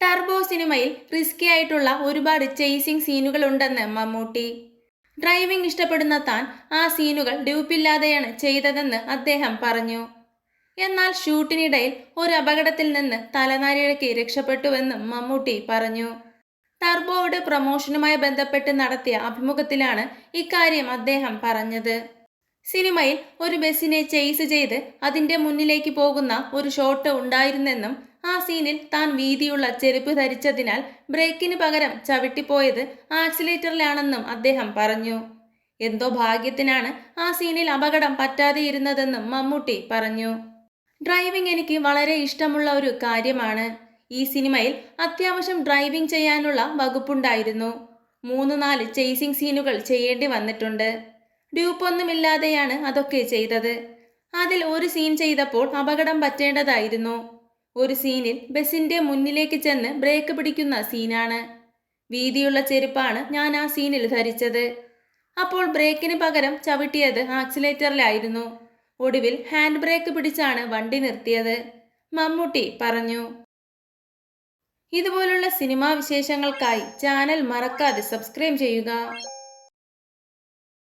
Turbo സിനിമയിൽ risky ആയിട്ടുള്ള ഒരുപാട് ചേസിംഗ് സീനുകൾ ഉണ്ടെന്ന് മമ്മൂട്ടി. ഡ്രൈവിംഗ് ഇഷ്ടപ്പെടുന്ന താൻ ആ സീനുകൾ ഡ്യൂപ്പില്ലാതെയാണ് ചെയ്തതെന്ന് അദ്ദേഹം പറഞ്ഞു. എന്നാൽ ഷൂട്ടിനിടയിൽ ഒരു അപകടത്തിൽ നിന്ന് തലനാരിഴയ്ക്ക് രക്ഷപ്പെട്ടുവെന്നും മമ്മൂട്ടി പറഞ്ഞു. ടർബോയുടെ പ്രൊമോഷനുമായി ബന്ധപ്പെട്ട് നടത്തിയ അഭിമുഖത്തിലാണ് ഇക്കാര്യം അദ്ദേഹം പറഞ്ഞത്. സിനിമയിൽ ഒരു ബസ്സിനെ ചെയ്സ് ചെയ്ത് അതിന്റെ മുന്നിലേക്ക് പോകുന്ന ഒരു ഷോട്ട് ഉണ്ടായിരുന്നെന്നും ആ സീനിൽ താൻ വീതിയുള്ള ചെരുപ്പ് ധരിച്ചതിനാൽ ബ്രേക്കിന് പകരം ചവിട്ടിപ്പോയത് ആക്സിലേറ്ററിലാണെന്നും അദ്ദേഹം പറഞ്ഞു. എന്തോ ഭാഗ്യത്തിനാണ് ആ സീനിൽ അപകടം പറ്റാതെയിരുന്നതെന്നും മമ്മൂട്ടി പറഞ്ഞു. ഡ്രൈവിംഗ് എനിക്ക് വളരെ ഇഷ്ടമുള്ള ഒരു കാര്യമാണ്. ഈ സിനിമയിൽ അത്യാവശ്യം ഡ്രൈവിംഗ് ചെയ്യാനുള്ള വകുപ്പുണ്ടായിരുന്നു. മൂന്ന് നാല് ചേസിംഗ് സീനുകൾ ചെയ്യേണ്ടി വന്നിട്ടുണ്ട്. ഡ്യൂപ്പൊന്നുമില്ലാതെയാണ് അതൊക്കെ ചെയ്തത്. അതിൽ ഒരു സീൻ ചെയ്തപ്പോൾ അപകടം പറ്റേണ്ടതായിരുന്നു. ഒരു സീനിൽ ബസിന്റെ മുന്നിലേക്ക് ചെന്ന് ബ്രേക്ക് പിടിക്കുന്ന സീനാണ്. വീതിയുള്ള ചെരുപ്പാണ് ഞാൻ ആ സീനിൽ ധരിച്ചത്. അപ്പോൾ ബ്രേക്കിന് പകരം ചവിട്ടിയത് ആക്സിലേറ്ററിലായിരുന്നു. ഒടുവിൽ ഹാൻഡ് ബ്രേക്ക് പിടിച്ചാണ് വണ്ടി നിർത്തിയത്. മമ്മൂട്ടി പറഞ്ഞു ഇതുപോലുള്ള സിനിമാ വിശേഷങ്ങൾക്കായി ചാനൽ മറക്കാതെ സബ്സ്ക്രൈബ് ചെയ്യുക.